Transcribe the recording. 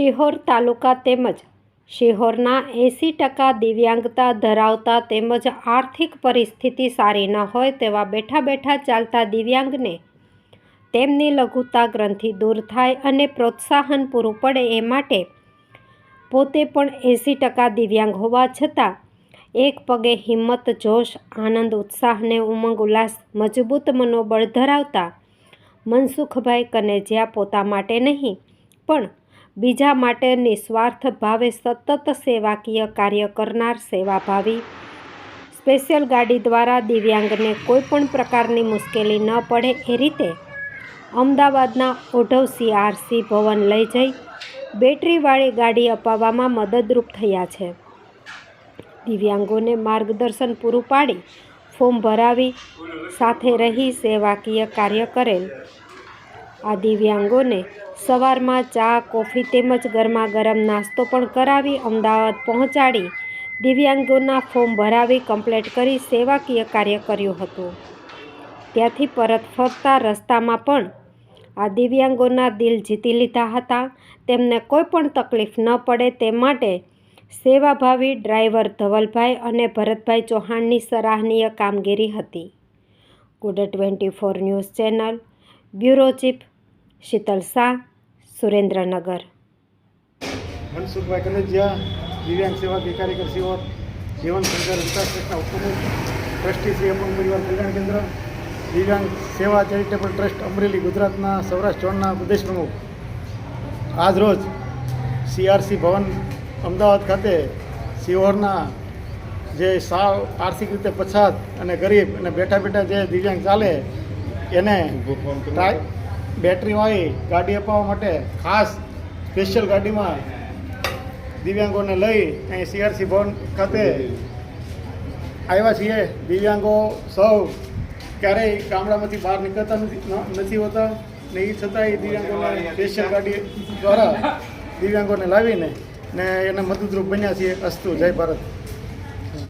શિહોર તાલુકા તેમજ શિહોરના એંસી ટકા દિવ્યાંગતા ધરાવતા તેમજ આર્થિક પરિસ્થિતિ સારી ન હોય તેવા બેઠા બેઠા ચાલતા દિવ્યાંગને તેમની લઘુતા ગ્રંથિ દૂર થાય અને પ્રોત્સાહન પૂરું પડે એ માટે પોતે પણ એંસી ટકા દિવ્યાંગ હોવા છતાં એક પગે હિંમત, જોશ, આનંદ ઉત્સાહને ઉમંગ, ઉલ્લાસ, મજબૂત મનોબળ ધરાવતા મનસુખભાઈ કનેજિયા પોતા માટે નહીં, પણ બીજા માટે સ્વાર્થ ભાવે સતત સેવાકીય કાર્ય કરનાર સેવાભાવી. સ્પેશિયલ ગાડી દ્વારા દિવ્યાંગને કોઈ પણ પ્રકારની મુશ્કેલી ન પડે એ રીતે અમદાવાદના ઓઢવ સીઆરસી ભવન લઈ જઈ બેટરીવાળી ગાડી અપાવવામાં મદદરૂપ થયા છે. દિવ્યાંગોને માર્ગદર્શન પૂરું પાડી ફોર્મ ભરાવી સાથે રહી સેવાકીય કાર્ય કરેલ. આ દિવ્યાંગોને સવારમાં ચા, કોફી તેમજ ગરમા ગરમ નાસ્તો પણ કરાવી અમદાવાદ પહોંચાડી. દિવ્યાંગોના ફોર્મ ભરાવી કમ્પ્લેટ કરી સેવાકીય કાર્ય કર્યું હતું. ત્યાંથી પરત ફરતા રસ્તામાં પણ આ દિવ્યાંગોના દિલ જીતી લીધા હતા. તેમને કોઈ પણ તકલીફ ન પડે તે માટે સેવાભાવી ડ્રાઈવર ધવલભાઈ અને ભરતભાઈ ચૌહાણની સરાહનીય કામગીરી હતી. Good twenty four news channel, bureau chief Sheetal Shah Surendranagar. Mansukhbhai Kanejiya દિવ્યાંગ સેવા કાર્યકર સેવા જીવન સંઘ વિકાસ ટ્રસ્ટના ઉપપ્રમુખ ટ્રસ્ટી શ્રી અમંગ પરિવાર કલ્યાણ કેન્દ્ર દિવ્યાંગ સેવા ચેરિટેબલ ટ્રસ્ટ અમરેલી ગુજરાતના સૌરાષ્ટ્ર ઝોનના પ્રદેશ પ્રમુખ. આજ રોજ સીઆરસી ભવન અમદાવાદ ખાતે સિહોરના જે સાવ આર્થિક રીતે પછાત અને ગરીબ અને બેઠા બેઠા જે દિવ્યાંગ ચાલે એને બેટરીવાળી ગાડી અપાવવા માટે ખાસ સ્પેશિયલ ગાડીમાં દિવ્યાંગોને લઈ અહીં સીઆરસી ભવન ખાતે આવ્યા છીએ. દિવ્યાંગો સૌ ક્યારેય ગામડામાંથી બહાર નીકળતા નથી હોતા ને એ છતાંય દિવ્યાંગોને સ્પેશિયલ ગાડી દ્વારા દિવ્યાંગોને લાવીને ને એને મદદરૂપ બન્યા છીએ અસ્તુ. જય ભારત.